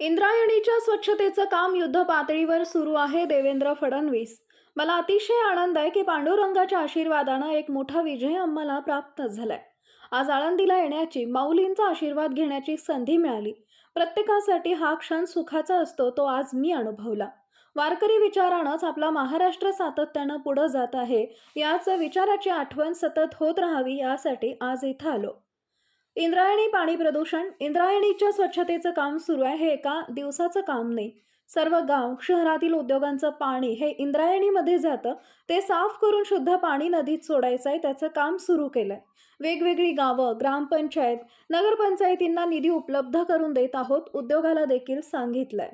इंद्रायणीच्या स्वच्छतेचं काम युद्ध पातळीवर सुरू आहे देवेंद्र फडणवीस. मला अतिशय आनंद आहे की पांडुरंगाच्या आशीर्वादानं एक मोठा विजय आम्हाला प्राप्त झालाय. आज आळंदीला येण्याची माऊलींचा आशीर्वाद घेण्याची संधी मिळाली. प्रत्येकासाठी हा क्षण सुखाचा असतो तो आज मी अनुभवला. वारकरी विचारानंच आपला महाराष्ट्र सातत्यानं पुढं जात आहे याच विचाराची आठवण सतत होत राहावी यासाठी आज इथं आलो. इंद्रायणी पाणी प्रदूषण इंद्रायणीच्या स्वच्छतेचं काम सुरू आहे हे एका दिवसाचं काम नाही. सर्व गाव शहरातील उद्योगांचं पाणी हे इंद्रायणीमध्ये जातं. ते साफ करून शुद्ध पाणी नदीत सोडायचं आहे त्याचं काम सुरू केलंय. वेगवेगळी गावं ग्रामपंचायत नगरपंचायतींना निधी उपलब्ध करून देत आहोत उद्योगाला देखील सांगितलंय.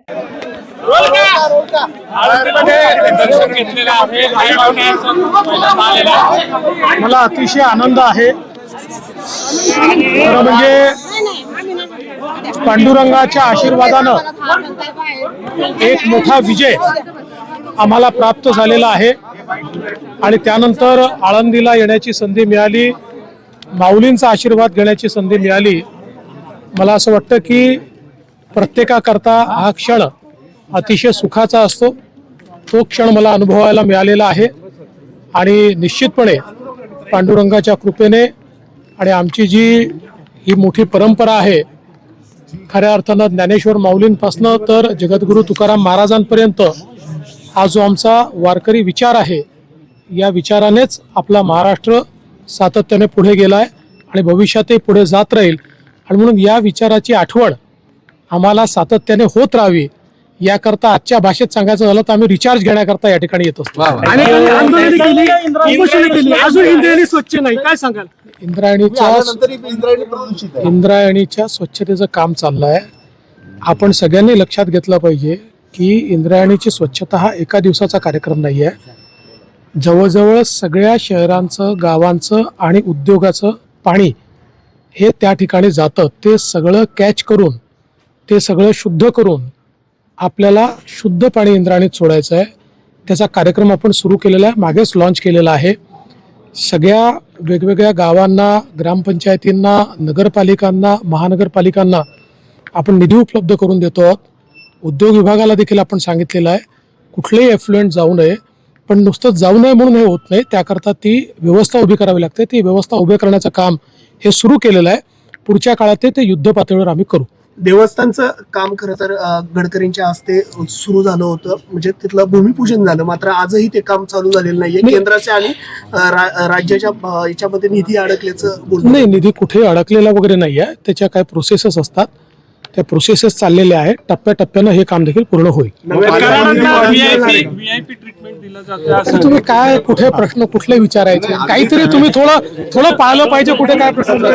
मला अतिशय आनंद आहे खरं म्हणजे पांडुरंगाच्या आशीर्वादानं एक मोठा विजय आम्हाला प्राप्त झालेला आहे. आणि त्यानंतर आळंदीला येण्याची संधी मिळाली माऊलींचा आशीर्वाद घेण्याची संधी मिळाली. मला असं वाटतं की प्रत्येकाकरता हा क्षण अतिशय सुखाचा असतो. तो क्षण मला अनुभवायला मिळालेला आहे. आणि निश्चितपणे पांडुरंगाच्या कृपेने आणि आमची जी ही मोठी परंपरा आहे खऱ्या अर्थानं ज्ञानेश्वर माऊलींपासनं तर जगद्गुरू तुकाराम महाराजांपर्यंत हा जो आमचा वारकरी विचार आहे या विचारानेच आपला महाराष्ट्र सातत्याने पुढे गेला आहे आणि भविष्यातही पुढे जात राहील. आणि म्हणून या विचाराची आठवण आम्हाला सातत्याने होत राहावी याकरता आजच्या भाषेत सांगायचं झालं तर आम्ही रिचार्ज घेण्याकरता या ठिकाणी येत असतो. आणि आंदोलन केली. उपोषण केली. अजून इंद्रायणी स्वच्छ नाही. काय सांगाल? इंद्रायणीच्या आहे. इंद्रायणीच्या स्वच्छतेचं काम चाललं आहे आपण सगळ्यांनी लक्षात घेतलं पाहिजे की इंद्रायणीची स्वच्छता हा एका दिवसाचा कार्यक्रम नाही आहे जवळजवळ सगळ्या शहरांचं गावांचं आणि उद्योगाचं पाणी हे त्या ठिकाणी जातं. ते सगळं कॅच करून ते सगळं शुद्ध करून आपल्याला शुद्ध पाणी इंद्रायणीत सोडायचं आहे. त्याचा कार्यक्रम आपण सुरू केलेला आहे मागेच लॉन्च केलेला आहे. सगळ्या वेगवेगळ्या गावांना ग्रामपंचायतींना नगरपालिकांना महानगरपालिकांना आपण निधी उपलब्ध करून देतो आहोत. उद्योग विभागाला देखील आपण सांगितलेलं आहे कुठलेही एफ्लुएंट जाऊ नये पण नुसतं जाऊ नये म्हणून हे होत नाही. त्याकरता ती व्यवस्था उभी करावी लागते. ती व्यवस्था उभी करण्याचं काम हे सुरू केलेलं आहे. पुढच्या काळात ते- ते युद्ध पातळीवर आम्ही करू. देवस्थानचं काम खरं तर गडकरींच्या हस्ते सुरू झालं होतं. म्हणजे तिथलं भूमिपूजन झालं. मात्र आजही ते काम चालू झालेलं नाहीये. नाही. केंद्राच्या आणि रा- राज्याच्या याच्यामध्ये निधी अडकल्याचं नाही निधी कुठे अडकलेला वगैरे नाही आहे त्याच्या काही प्रोसेसेस असतात. त्या प्रोसेसेस चाललेल्या आहेत. टप्प्याटप्प्यानं हे काम देखील पूर्ण होईल. व्हीआयपी व्हीआयपी ट्रीटमेंट दिलं जातं असं. तर तुम्ही काय कुठे प्रश्न कुठले विचारायचे? काहीतरी तुम्ही थोडं थोडं पाहिलं पाहिजे कुठे काय प्रश्न